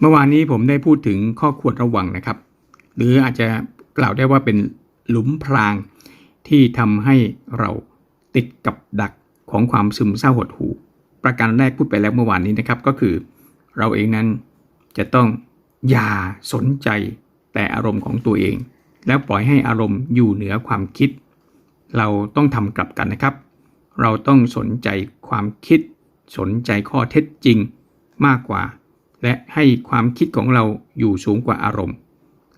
เมื่อวานนี้ผมได้พูดถึงข้อควรระวังนะครับ หรืออาจจะกล่าวได้ว่าเป็นหลุมพรางที่ทำให้เราติดกับดักของความซึมเศร้าหดหู่ประการแรกพูดไปแล้วเมื่อวานนี้นะครับก็คือ เราเองนั้นจะต้องอย่าสนใจแต่อารมณ์ของตัวเอง แล้วปล่อยให้อารมณ์อยู่เหนือความคิด เราต้องทำกลับกันนะครับ เราต้องสนใจความคิด สนใจข้อเท็จจริงมากกว่า และให้ความคิดของเราอยู่สูงกว่าอารมณ์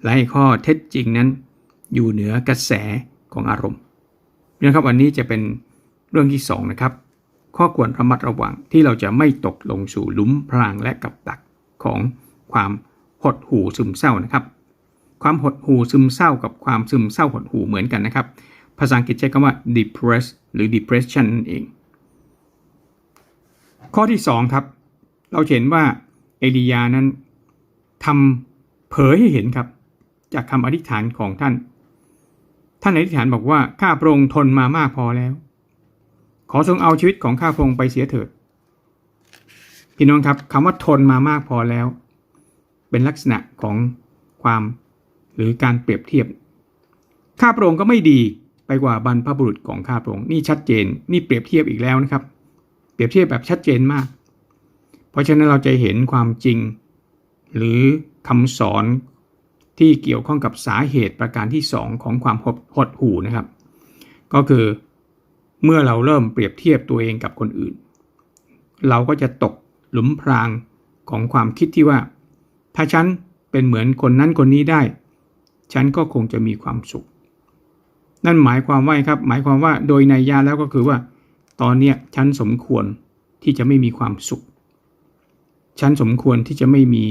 และให้ข้อเท็จจริงนั้น อยู่เหนือกระแสของอารมณ์นะครับวันนี้จะเป็นเรื่องที่สองนะครับข้อควรระมัดระวังที่เราจะไม่ตกลงสู่หลุมพรางและกับดักของความหดหู่ซึมเศร้านะครับ ความหดหู่ซึมเศร้ากับความซึมเศร้าหดหู่เหมือนกันนะครับ ภาษาอังกฤษใช้คำว่า depressed หรือ depression นั่นเอง ข้อที่2ครับเราเห็นว่า เอลียานั้นทำเผยให้เห็นครับ จากคำอธิษฐานของท่าน ท่านอธิษฐานบอกว่าข้าพระองค์ทนมามากพอแล้ว ขอทรงเอาชีวิตของข้าพระองค์ไปเสียเถิดพี่น้องครับคำว่าทนมามากพอแล้ว เป็นลักษณะของความหรือการเปรียบเทียบข้าพระองค์ก็ไม่ดีไปกว่าบรรพบุรุษของข้าพระองค์นี่ชัดเจน นี่เปรียบเทียบอีกแล้วนะครับ เปรียบเทียบแบบชัดเจนมาก เพราะฉะนั้นเราจะเห็นความจริง หรือคำสอนที่เกี่ยวข้องกับสาเหตุประการที่ 2 ของความหดหดหู่นะครับ ก็คือเมื่อเราเริ่มเปรียบเทียบตัวเองกับคนอื่น เราก็จะตกหลุมพรางของความคิดที่ว่า ถ้าฉันเป็นเหมือนคนนั้นคนนี้ได้ ฉันก็คงจะมีความสุข นั่นหมายความว่าครับ หมายความว่าโดยในยยะแล้วก็คือว่า ตอนเนี้ยฉันสมควรที่จะไม่มีความสุข ฉันสมควรที่จะไม่มี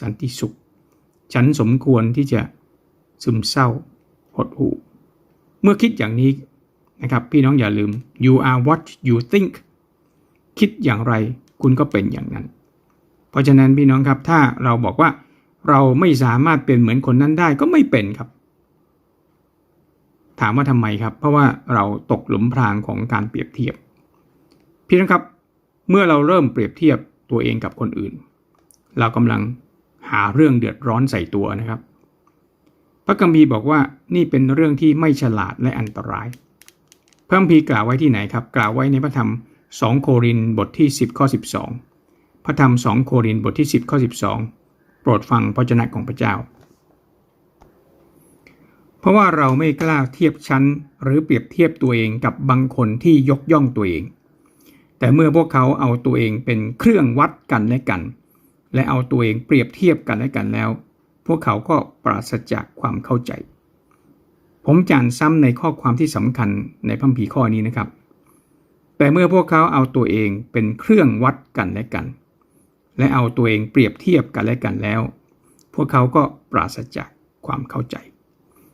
สันติสุข ฉันสมควรที่จะซึมเศร้าหดหู่เมื่อคิดอย่างนี้นะครับ พี่น้องอย่าลืม you are what you think คิดอย่างไรคุณก็เป็นอย่างนั้น เพราะฉะนั้นพี่น้องครับถ้าเราบอกว่าเราไม่สามารถเป็นเหมือนคนนั้นได้ก็ไม่เป็นครับ ถามว่าทำไมครับ เพราะว่าเราตกหลุมพรางของการเปรียบเทียบ พี่น้องครับ เมื่อเราเริ่มเปรียบเทียบ ตัวเองกับคนอื่น เรากำลังหาเรื่องเดือดร้อนใส่ตัวนะครับ พระกัมภีบอกว่านี่เป็นเรื่องที่ไม่ฉลาดและอันตราย พระคัมภีกล่าวไว้ที่ไหนครับ กล่าวไว้ในพระธรรม 2 โครินบทที่ 10 ข้อ 12 พระธรรม 2 โครินบทที่ 10 ข้อ 12 โปรดฟังพระเจ้าของพระเจ้า เพราะว่าเราไม่กล้าเทียบชั้น หรือเปรียบเทียบตัวเองกับบางคนที่ยกย่องตัวเอง แต่เมื่อพวกเขาเอาตัวเองเป็นเครื่องวัดกันและกัน และเอาตัวเองเปรียบเทียบกันและกันแล้ว พวกเขาก็ปราศจากความเข้าใจ ผมจานซ้ำในข้อความที่สำคัญในพัมพีข้อนี้นะครับ แต่เมื่อพวกเขาเอาตัวเองเป็นเครื่องวัดกันและกัน และเอาตัวเองเปรียบเทียบกันและกันแล้ว พวกเขาก็ปราศจากความเข้าใจ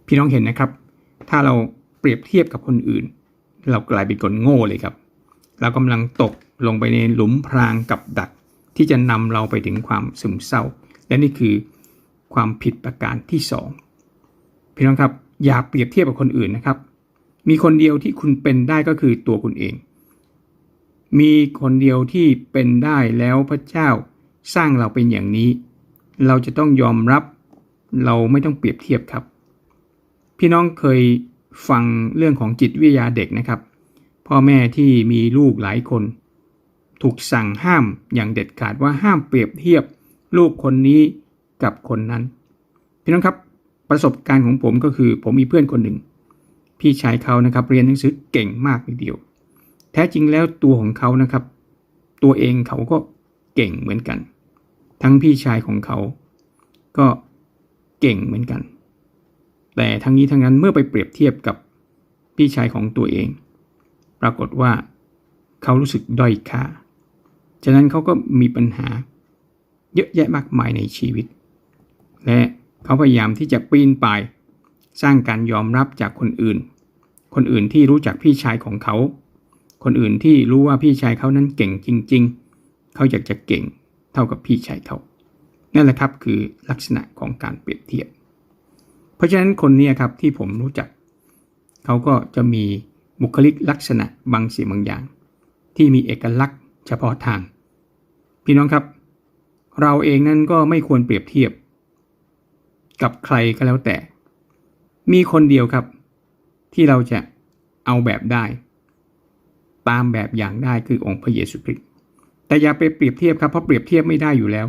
พี่น้องเห็นนะครับ ถ้าเราเปรียบเทียบกับคนอื่น เรากลายเป็นคนโง่เลยครับ เรากำลังตกลงไปในหลุมพรางกับดัก ที่จะนำเราไปถึงความซึมเศร้า และนี่คือความผิดประการที่สองพี่น้องครับอย่าเปรียบเทียบกับคนอื่นนะครับ มีคนเดียวที่คุณเป็นได้ก็คือตัวคุณเอง มีคนเดียวที่เป็นได้แล้วพระเจ้าสร้างเราเป็นอย่างนี้ เราจะต้องยอมรับเราไม่ต้องเปรียบเทียบครับ พี่น้องเคยฟังเรื่องของจิตวิทยาเด็กนะครับ พ่อแม่ที่มีลูกหลายคน ถูกสั่งห้ามอย่างเด็ดขาดว่าห้ามเปรียบเทียบลูกคนนี้กับคนนั้นพี่น้องครับประสบการณ์ของผมก็คือผมมีเพื่อนคนหนึ่ง พี่ชายเขานะครับเรียนหนังสือเก่งมากทีเดียว แท้จริงแล้วตัวของเขานะครับ ตัวเองเขาก็เก่งเหมือนกัน ทั้งพี่ชายของเขา ก็เก่งเหมือนกัน แต่ทั้งนี้ทั้งนั้นเมื่อไปเปรียบเทียบกับพี่ชายของตัวเอง ปรากฏว่าเขารู้สึกด้อยค่า ฉะนั้นเขาก็มีปัญหาเยอะแยะมากมายในชีวิต และเขาพยายามที่จะปีนป่าย สร้างการยอมรับจากคนอื่น คนอื่นที่รู้จักพี่ชายของเขา คนอื่นที่รู้ว่าพี่ชายเขานั้นเก่งจริง ๆ เขาอยากจะเก่งเท่ากับพี่ชายเขา นั่นแหละครับคือลักษณะของการเปรียบเทียบ เพราะฉะนั้นคนนี้ครับที่ผมรู้จัก เขาก็จะมี บุคลิกลักษณะบางสิ่งบางอย่าง ที่มีเอกลักษณ์เฉพาะทาง พี่น้องครับ เราเองนั้นก็ไม่ควรเปรียบเทียบ กับใครก็แล้วแต่ มีคนเดียวครับ ที่เราจะเอาแบบได้ ตามแบบอย่างได้คือองค์พระเยซูคริสต์แต่อย่าไปเปรียบเทียบครับเพราะเปรียบเทียบไม่ได้อยู่แล้ว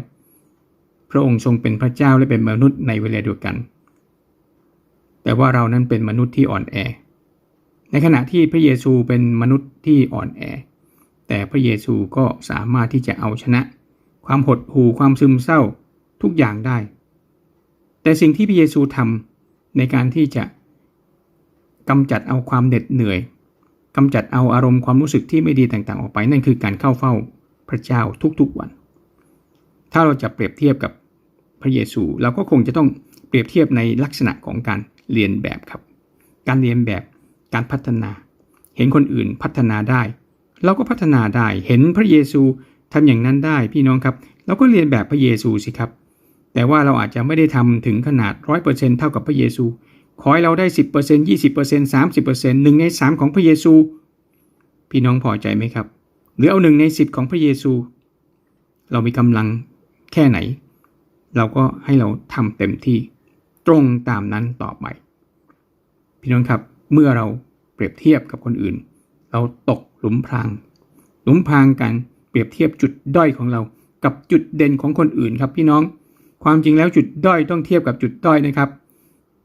พระองค์ทรงเป็นพระเจ้าและเป็นมนุษย์ในเวลาเดียวกัน แต่ว่าเรานั้นเป็นมนุษย์ที่อ่อนแอ ในขณะที่พระเยซูเป็นมนุษย์ที่อ่อนแอ แต่พระเยซูก็สามารถที่จะเอาชนะ ความหดหู่ความซึมเศร้าทุกอย่างได้ แต่สิ่งที่พระเยซูทำในการที่จะกำจัดเอาความเหน็ดเหนื่อยกำจัดเอาอารมณ์ความรู้สึกที่ไม่ดีต่างๆ ออกไปนั่นคือการเข้าเฝ้าพระเจ้าทุกๆวัน ถ้าเราจะเปรียบเทียบกับพระเยซู เราก็คงจะต้องเปรียบเทียบในลักษณะของการเรียนแบบครับ การเรียนแบบ การพัฒนา เห็นคนอื่นพัฒนาได้ เราก็พัฒนาได้ เห็นพระเยซูทำอย่างนั้นได้พี่น้องครับ เราก็เรียนแบบพระเยซูสิครับ แต่ว่าเราอาจจะไม่ได้ทำถึงขนาดร้อยเปอร์เซ็นเท่ากับพระเยซู ขอให้เราได้สิบเปอร์เซ็นยี่สิบเปอร์เซ็นสามสิบเปอร์เซ็นหนึ่งในสามของพระเยซู พี่น้องพอใจไหมครับ หรือเอาหนึ่งในสิบของพระเยซู เรามีกำลังแค่ไหน เราก็ให้เราทำเต็มที่ตรงตามนั้นต่อไป พี่น้องครับ เมื่อเราเปรียบเทียบกับคนอื่น เราตกหลุมพราง หลุมพรางกันเปรียบเทียบจุดด้อยของเรา กับจุดเด่นของคนอื่นครับพี่น้อง ความจริงแล้วจุดด้อยต้องเทียบกับจุดด้อยนะครับ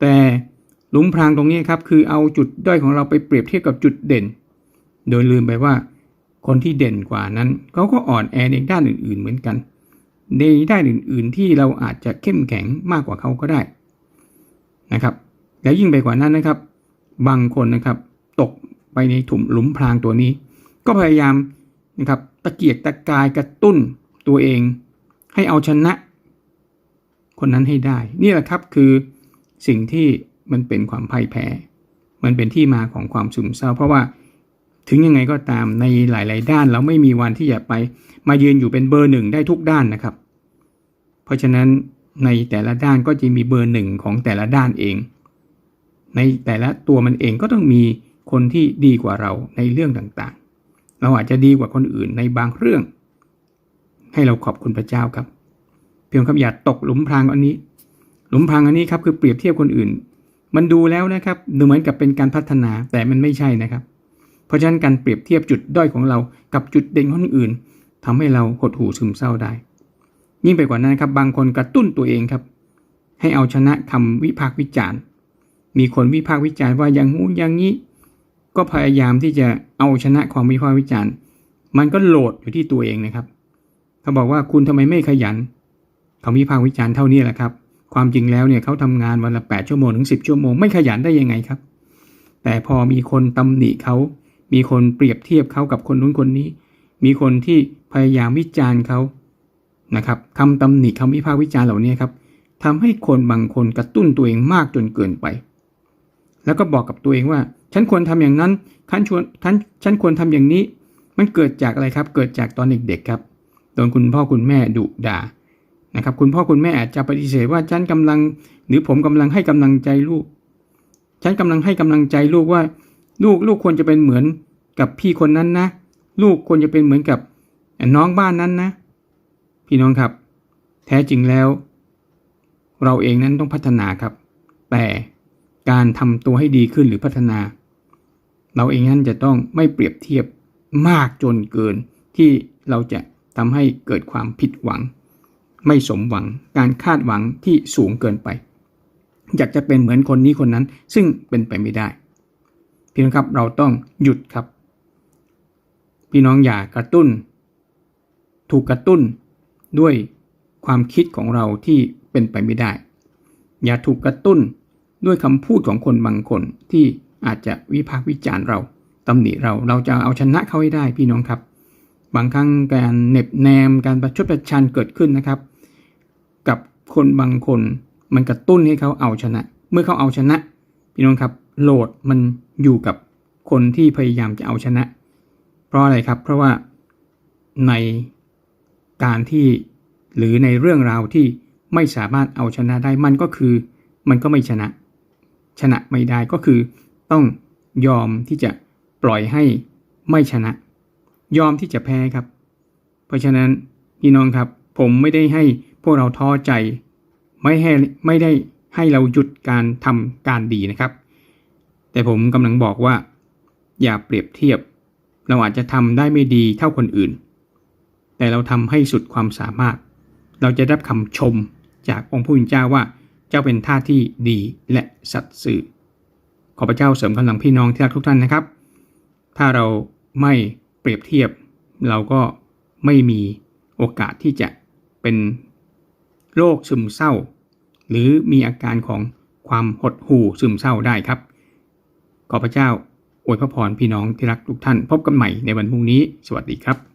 แต่หลุมพรางตรงนี้ครับคือเอาจุดด้อยของเราไปเปรียบเทียบกับจุดเด่น โดยลืมไปว่า คนที่เด่นกว่านั้นเขาก็อ่อนแอในด้านอื่น ๆ เหมือนกัน ในด้านอื่น ๆ ที่เราอาจจะเข้มแข็งมากกว่าเขาก็ได้นะครับ แล้วยิ่งไปกว่านั้นนะครับ บางคนนะครับ ตกไปในถุมหลุมพรางตัวนี้ ก็พยายามนะครับตะเกียกตะกายกระตุ้นตัวเอง ให้เอาชนะ คนนั้นให้ได้ นี่แหละครับคือสิ่งที่มันเป็นความพ่ายแพ้ มันเป็นที่มาของความซึมเศร้า เพราะว่าถึงยังไงก็ตามในหลาย ๆ ด้านเราไม่มีวันที่จะไป มายืนอยู่เป็นเบอร์หนึ่งได้ทุกด้านนะครับ เพราะฉะนั้นในแต่ละด้านก็จะมีเบอร์หนึ่งของแต่ละด้านเอง ในแต่ละตัวมันเองก็ต้องมีคนที่ดีกว่าเราในเรื่องต่างๆ เราอาจจะดีกว่าคนอื่นในบางเรื่อง ให้เราขอบคุณพระเจ้าครับ เพียงคำอย่าตกหลุมพรางอันนี้ หลุมพรางอันนี้ครับคือเปรียบเทียบคนอื่น มันดูแล้วนะครับดูเหมือนกับเป็นการพัฒนาแต่มันไม่ใช่นะครับ เพราะฉะนั้นการเปรียบเทียบจุดด้อยของเรากับจุดเด่นของคนอื่นทำให้เราหดหู่ซึมเศร้าได้ ยิ่งไปกว่านั้นครับบางคนกระตุ้นตัวเองครับ ให้เอาชนะคำวิพากษ์วิจารณ์ มีคนวิพากษ์วิจารณ์ว่าอย่างงู้นอย่างนี้ ก็พยายามที่จะเอาชนะความวิพากษ์วิจารณ์ มันก็โหลดอยู่ที่ตัวเองนะครับ เขาบอกว่าคุณทำไมไม่ขยันคำวิพากษ์วิจารณ์เท่านี้แหละครับ ความจริงแล้วเนี่ยเขาทำงานวันละ 8 ชั่วโมงถึง 10 ชั่วโมงไม่ขยันได้ยังไงครับ แต่พอมีคนตำหนิเขา มีคนเปรียบเทียบเขากับคนนู้นคนนี้ มีคนที่พยายามวิจารณ์เขานะครับคำตำหนิคำวิพากษ์วิจารณ์เหล่านี้ครับทำให้คนบางคนกระตุ้นตัวเองมากจนเกินไป แล้วก็บอกกับตัวเองว่า ฉันควรทำอย่างนั้นฉันชวนฉันฉันควรทำอย่างนี้ มันเกิดจากอะไรครับ เกิดจากตอนเด็กๆครับโดนคุณพ่อคุณแม่ดุด่านะครับ คุณพ่อคุณแม่อาจจะปฏิเสธว่าฉันกำลัง หรือผมกำลังให้กำลังใจลูก ฉันกำลังให้กำลังใจลูกว่า ลูกลูกควรจะเป็นเหมือนกับพี่คนนั้นนะ ลูกควรจะเป็นเหมือนกับน้องบ้านนั้นนะ พี่น้องครับ แท้จริงแล้ว เราเองนั้นต้องพัฒนาครับ แต่ การทำตัวให้ดีขึ้นหรือพัฒนา เราเองนั้นจะต้องไม่เปรียบเทียบมากจนเกิน ที่เราจะทำให้เกิดความผิดหวัง ไม่สมหวังการคาดหวังที่สูงเกินไป อยากจะเป็นเหมือนคนนี้คนนั้น ซึ่งเป็นไปไม่ได้พี่น้องครับเราต้องหยุดครับ พี่น้องอย่ากระตุ้น ถูกกระตุ้นด้วยความคิดของเราที่เป็นไปไม่ได้ อย่าถูกกระตุ้น ด้วยคำพูดของคนบางคนที่อาจจะวิพากษ์วิจารณ์เราตำหนิเราเราจะเอาชนะเขาให้ได้พี่น้องครับ บางครั้งการเหน็บแนมการประชดประชันเกิดขึ้นนะครับ กับคนบางคนมันกระตุ้นให้เขาเอาชนะ เมื่อเขาเอาชนะ พี่น้องครับโหลดมันอยู่กับคนที่พยายามจะเอาชนะ เพราะอะไรครับ เพราะว่าในการที่หรือในเรื่องราวที่ไม่สามารถเอาชนะได้มันก็คือ มันก็ไม่ชนะ ชนะไม่ได้ก็คือ ต้องยอมที่จะปล่อยให้ไม่ชนะ ยอมที่จะแพ้ครับ เพราะฉะนั้นพี่น้องครับ ผมไม่ได้ให้พวกเราท้อใจ ไม่ให้ไม่ได้ให้เราหยุดการทำการดีนะครับ แต่ผมกำลังบอกว่า อย่าเปรียบเทียบ เราอาจจะทำได้ไม่ดีเท่าคนอื่น แต่เราทำให้สุดความสามารถ เราจะได้รับคำชมจากองค์ผู้เป็นเจ้าว่า เจ้าเป็นท่าที่ดีและสัตย์สื่อ ขอพระเจ้าเสริมกำลังพี่น้องที่รักทุกท่านนะครับ ถ้าเราไม่เปรียบเทียบ เราก็ไม่มีโอกาสที่จะเป็นโรคซึมเศร้า หรือมีอาการของความหดหู่ซึมเศร้าได้ครับ ขอพระเจ้าอวยพระพรพี่น้องที่รักทุกท่าน พบกันใหม่ในวันพรุ่งนี้ สวัสดีครับ